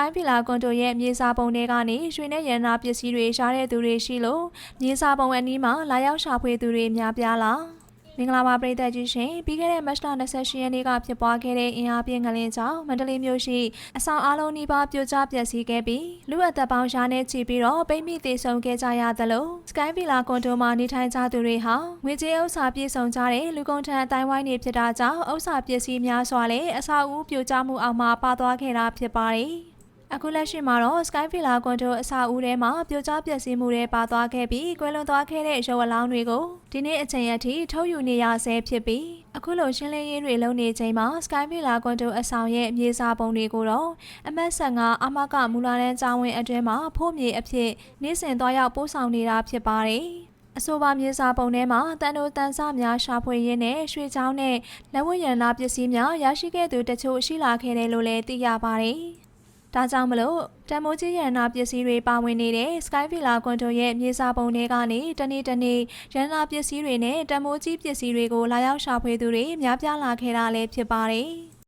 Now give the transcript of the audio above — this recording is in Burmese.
Sky Villa ကွန်တိုရဲ့မြေစာပုံတွေကနေရွှေနဲ့ရန်နာပစ္စည်းတွေရှားတဲ့သူတွေရှိလို့မြေစာပုံအနီးမှာလာရောက်ရှာဖွေသူတွေများပြားလာမင်္ဂလာပါပရိသတ်ကြီးရှင်ပြီးခဲ့တဲ့မတ်လ28ရက်နေ့ကဖြစ်ပွားခဲ့တဲ့အင်အားပြင်းငလင်းကြောင့်မန္တလေးမြို့ရှိအဆောင်အလုံးနီးပါးပြိုကျပျက်စီးခဲ့ပြီးလူအသက်ပေါင်းရှားနဲ့ချီပြီးတော့ပိတ်မိသေးဆုံးခဲ့ကြရသလို Sky Villa ကွန်တိုမှာနေထိုင်ကြသူတွေဟာငွေကြေးဥစ္စာပြည့်စုံကြတဲ့လူကုန်ထမ်းအတိုင်းဝိုင်းတွေဖြစ်တာကြောင့်ဥစ္စာပစ္စည်းများစွာလည်းအဆောက်အဦပြိုကျမှုအောက်မှာပါသွားခဲ့တာဖြစ်ပါတယ် အခုလက်ရှိမှာတော့ Sky Villa ကွန်တိုအဆောက်အဦထဲမှာပြိုကျပျက်စီးမှုတွေပါသွားခဲ့ပြီးကွယ်လွန်သွားခဲ့တဲ့ရုပ်အလောင်းတွေကိုဒီနေ့အချိန်အထိထုတ်ယူနေရဆဲဖြစ်ပြီးအခုလိုရှင်းလင်းရေးတွေလုပ်နေချိန်မှာ Sky Villa ကွန်တိုအဆောင်ရဲ့မြေစာပုံတွေကိုတော့အမတ်15အမကမူလာတန်းကျောင်းဝင်းအတွင်းမှာဖို့မြေအဖြစ်နေ့စဉ်သွားရောက်ပို့ဆောင်နေတာဖြစ်ပါတယ်အဆိုပါမြေစာပုံထဲမှာတန်တိုတန်ဆများရှာဖွေရင်းနဲ့ရွှေချောင်းနဲ့လက်ဝတ်ရန်လာပစ္စည်းများရရှိခဲ့သူတချို့ရှိလာခဲ့တယ်လို့လည်းသိရပါတယ်။ ဒါကြောင့်မလို့တန်မိုးကြီးရန်နာပစ္စည်းတွေပါဝင်နေတဲ့ Sky Villa ကွန်တိုရဲ့မြေစာပုံတွေကနေတနေ့တနေ့ရန်နာပစ္စည်းတွေနဲ့တန်မိုးကြီးပစ္စည်းတွေကိုလာရောက်ရှာဖွေသူတွေများပြားလာခဲ့တာလည်းဖြစ်ပါတယ်။